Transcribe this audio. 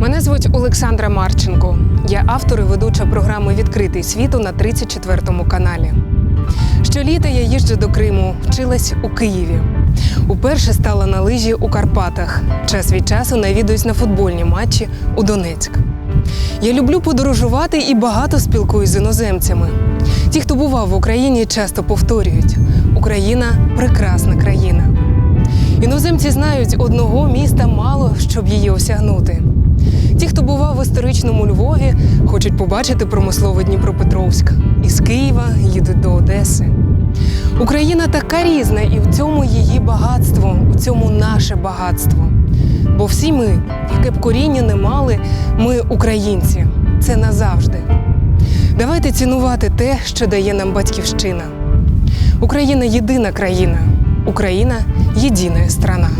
Мене звуть Олександра Марченко. Я автор і ведуча програми Відкритий світу на 34 каналі. Щоліта я їжджу до Криму, вчилась у Києві. Уперше стала на лижі у Карпатах. Час від часу навідуюсь на футбольні матчі у Донецьк. Я люблю подорожувати і багато спілкуюсь з іноземцями. Ті, хто бував в Україні, часто повторюють: Україна прекрасна країна. Іноземці знають одного міста мало, щоб її осягнути. Ті, хто бував в історичному Львові, хочуть побачити промисловий Дніпропетровськ. Із Києва їдуть до Одеси. Україна така різна, і в цьому її багатство, у цьому наше багатство. Бо всі ми, яке б коріння не мали, ми українці. Це назавжди. Давайте цінувати те, що дає нам батьківщина. Україна єдина країна, Україна єдина страна.